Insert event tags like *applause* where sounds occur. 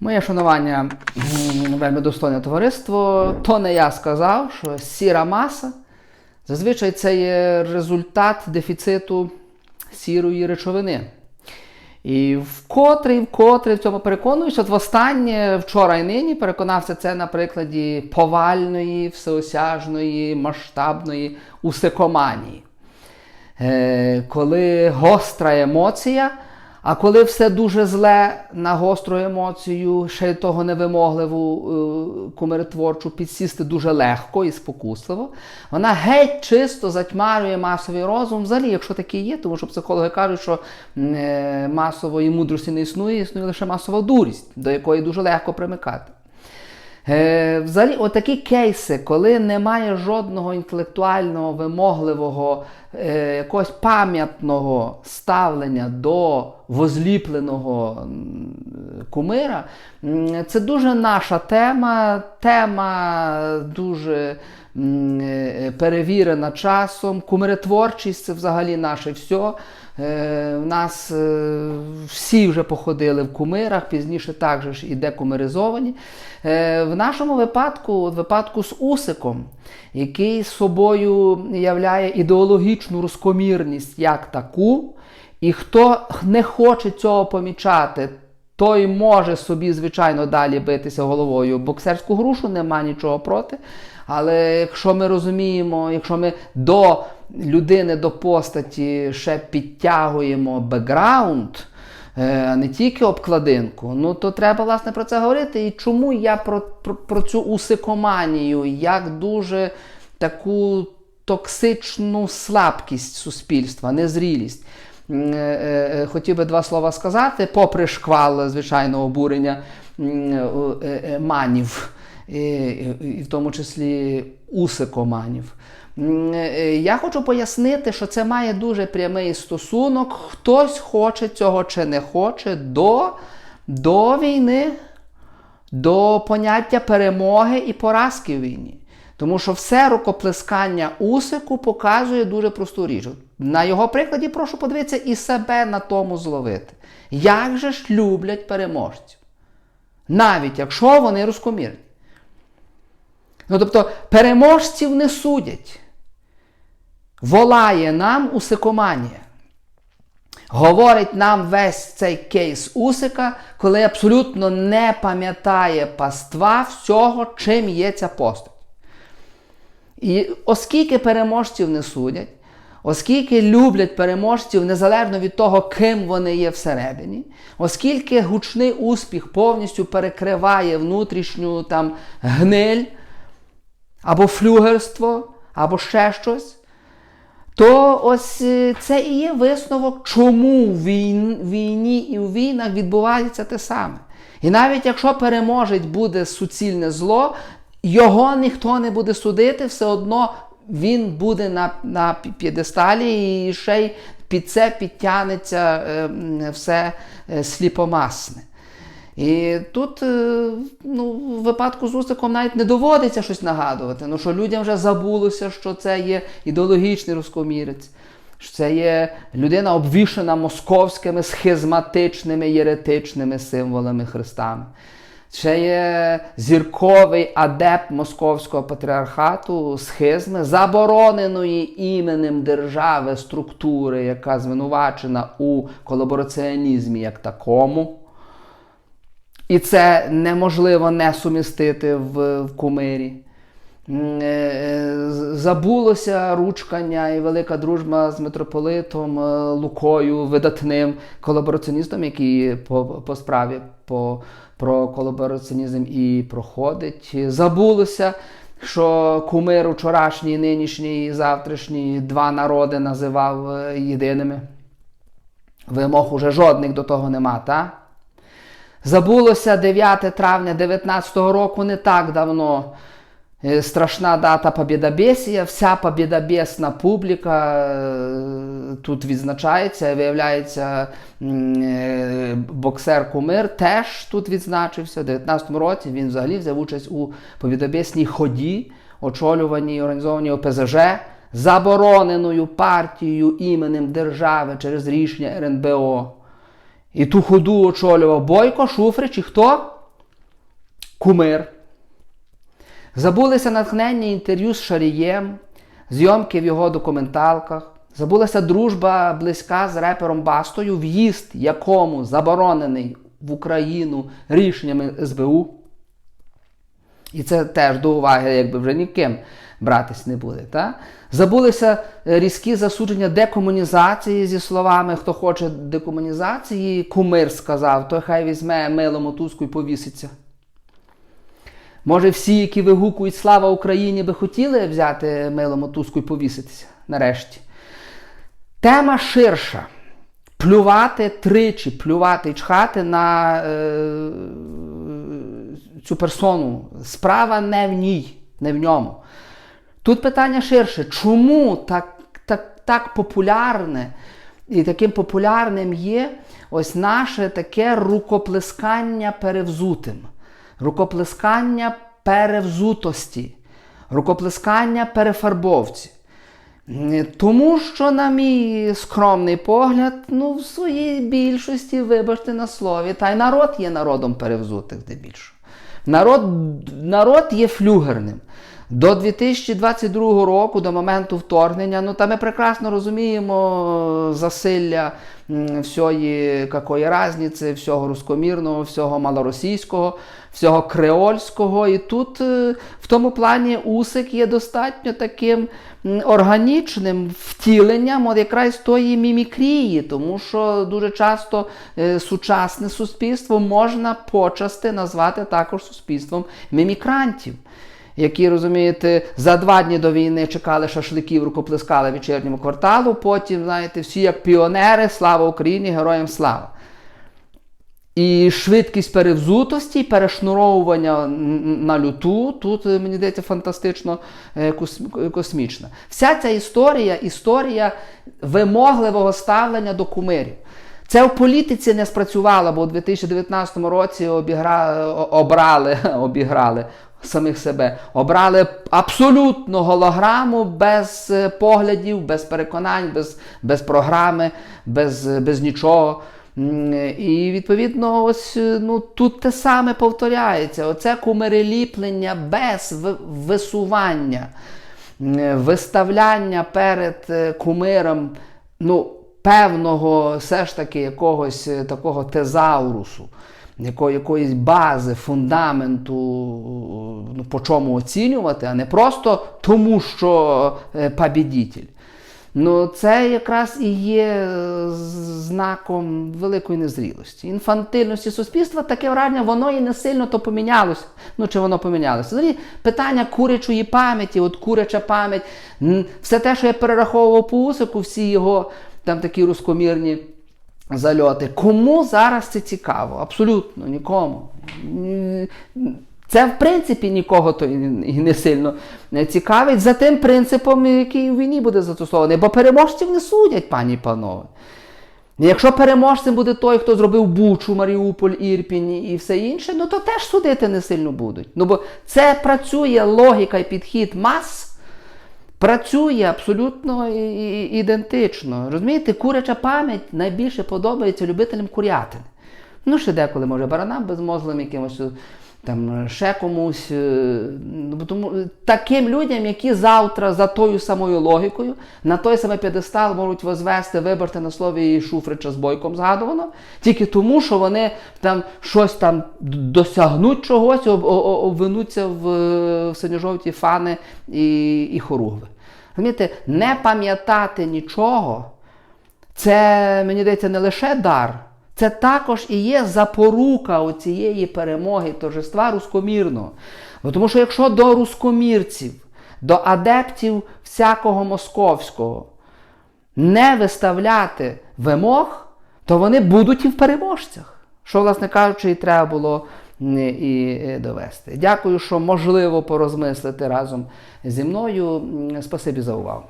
Моє шанування вельми достойне товариство. То не я сказав, що сіра маса зазвичай це є результат дефіциту сірої речовини. І вкотре, і вкотре в цьому переконуюся, от востаннє вчора і нині переконався це на прикладі повальної, всеосяжної, масштабної усикоманії. Е, коли гостра емоція, а коли все дуже зле на гостру емоцію, ще того невимогливу е, кумиротворчу підсісти дуже легко і спокусливо, вона геть чисто затьмарює масовий розум, взагалі, якщо такі є, тому що психологи кажуть, що е, масової мудрості не існує, існує лише масова дурість, до якої дуже легко примикати. Е, взагалі, отакі кейси, коли немає жодного інтелектуального, вимогливого, е, якогось пам'ятного ставлення до возліпленого кумира, це дуже наша тема, тема дуже е, перевірена часом. Кумиротворчість це взагалі наше все. Е, В нас е, всі вже походили в кумирах, пізніше також і декумиризовані. Е, В нашому випадку, в випадку з Усиком, який собою являє ідеологічну розкомірність як таку, і хто не хоче цього помічати, той може собі, звичайно, далі битися головою. Боксерську грушу нема нічого проти. Але якщо ми розуміємо, якщо ми до людини, до постаті ще підтягуємо бекграунд, е, а не тільки обкладинку, ну то треба власне про це говорити. І чому я про, про, про цю усикоманію, як дуже таку токсичну слабкість суспільства, незрілість. Е, е, Хотів би два слова сказати, попри шквал, звичайно, обурення е, е, манів, і в тому числі усикоманів. М, е, Я хочу пояснити, що це має дуже прямий стосунок. Хтось хоче цього чи не хоче до, до війни, до поняття перемоги і поразки в війні. Тому що все рукоплескання Усику показує дуже просту річ. На його прикладі прошу подивитися і себе на тому зловити. Як же ж люблять переможців? Навіть якщо вони розкомірні. Ну, тобто, переможців не судять. Волає нам усикоманія. Говорить нам весь цей кейс Усика, коли абсолютно не пам'ятає паства всього, чим є ця постать. І оскільки переможців не судять, оскільки люблять переможців незалежно від того, ким вони є всередині, оскільки гучний успіх повністю перекриває внутрішню там гниль, або флюгерство, або ще щось, то ось е, це і є висновок, чому в війні і в війнах відбувається те саме. І навіть якщо переможець буде суцільне зло, його ніхто не буде судити, все одно він буде на, на п'єдесталі і ще й під це підтягнеться е, все е, сліпомасне. І тут, е, ну, в випадку з Усиком навіть не доводиться щось нагадувати, ну, що людям вже забулося, що це є ідеологічний розкомірець, що це є людина обвішана московськими схизматичними єретичними символами Христами. Це є зірковий адепт московського патріархату, схизми, забороненої іменем держави структури, яка звинувачена у колабораціонізмі як такому. І це неможливо не сумістити в, в кумирі. Е, з- Забулося ручкання і велика дружба з митрополитом е, Лукою, видатним колабораціоністом, який по, по справі по, про колабораціонізм і проходить. Забулося, що кумир вчорашній, нинішній і завтрашній два народи називав е, єдиними. Вимог уже жодних до того нема, так? Забулося 9 травня 19-го року не так давно. Е, Страшна дата Побєдобєсія. Вся побєдобєсна публіка е, тут відзначається. Виявляється, е, боксер Кумир теж тут відзначився. У 19-му році він взагалі взяв участь у побєдобєсній ході, очолюваній організованій ОПЗЖ, забороненою партією іменем держави через рішення РНБО. І ту ходу очолював Бойко, Шуфрич і хто? кумир. Забулися натхнення інтерв'ю з Шарієм, зйомки в його документалках. Забулася дружба близька з репером Бастою, в'їзд якому заборонений в Україну рішеннями СБУ. І це теж до уваги, якби вже ніким братись не буде. Та? Забулися е, різкі засудження декомунізації зі словами, хто хоче декомунізації, кумир сказав, то хай візьме мило мотузку і повіситься. Може, всі, які вигукують Слава Україні, би хотіли взяти мило мотузку і повіситися нарешті. Тема ширша. Плювати тричі, плювати і чхати на е, цю персону. Справа не в ній, не в ньому. Тут питання ширше. Чому так, так, так популярне і таким популярним є ось наше таке рукоплескання перевзутим, рукоплескання перевзутості, рукоплескання перефарбовці. Тому що, на мій скромний погляд, ну, в своїй більшості, вибачте на слові, та й народ є народом перевзутих здебільшого. Народ, народ є флюгерним. До 2022 року, до моменту вторгнення, ну та ми прекрасно розуміємо засилля м, всієї какої разниці, всього рускомірного, всього малоросійського, всього креольського. І тут е, в тому плані Усик є достатньо таким органічним втіленням от якраз тої мімікрії, тому що дуже часто е, сучасне суспільство можна почасти назвати також суспільством мімікрантів які, розумієте, за два дні до війни чекали шашликів, рукоплескали вечірньому кварталу, потім, знаєте, всі як піонери, слава Україні, героям слава. І швидкість перевзутості, перешнуровування на люту, тут, мені здається, фантастично е, космічна. Вся ця історія історія вимогливого ставлення до кумирів. Це в політиці не спрацювало, бо у 2019 році обігра... обрали, *laughs* обіграли самих себе. Обрали абсолютно голограму без е, поглядів, без переконань, без без програми, без без нічого. І відповідно, ось е, ну, тут те саме повторяється. Оце кумиреліплення без висування, виставляння перед е, кумиром ну, певного все ж таки якогось такого тезаурусу якої, якоїсь бази, фундаменту, ну, по чому оцінювати, а не просто тому, що е, побідітель. Ну, це якраз і є е, знаком великої незрілості. Інфантильності суспільства таке враження, воно і не сильно то помінялося. Ну, чи воно помінялося? Взагалі, питання курячої пам'яті, от куряча пам'ять, все те, що я перераховував по усику, всі його там такі рускомірні зальоти. Кому зараз це цікаво? Абсолютно нікому. Це, в принципі, нікого то і не сильно не цікавить за тим принципом, який у війні буде застосований. Бо переможців не судять, пані і панове. Якщо переможцем буде той, хто зробив Бучу, Маріуполь, Ірпінь і все інше, ну то теж судити не сильно будуть. Ну бо це працює логіка і підхід мас. Працює абсолютно ідентично. Розумієте, куряча пам'ять найбільше подобається любителям курятини. Ну, ще деколи, може, баранам безмозлим, якимось там ще комусь. е, ну, Тому, таким людям, які завтра за тою самою логікою на той самий п'єдестал можуть возвести, вибрати на слові Шуфрича з бойком згадувано, тільки тому, що вони там щось там досягнуть чогось, об, об, обвинуться в синьо-жовті фани і, і хоругви. Розумієте, не пам'ятати нічого, це, мені здається, не лише дар. Це також і є запорука оцієї перемоги торжества рускомірного. Бо Тому що якщо до рускомірців, до адептів всякого московського не виставляти вимог, то вони будуть і в переможцях. Що, власне кажучи, і треба було і довести. Дякую, що можливо порозмислити разом зі мною. Спасибі за увагу.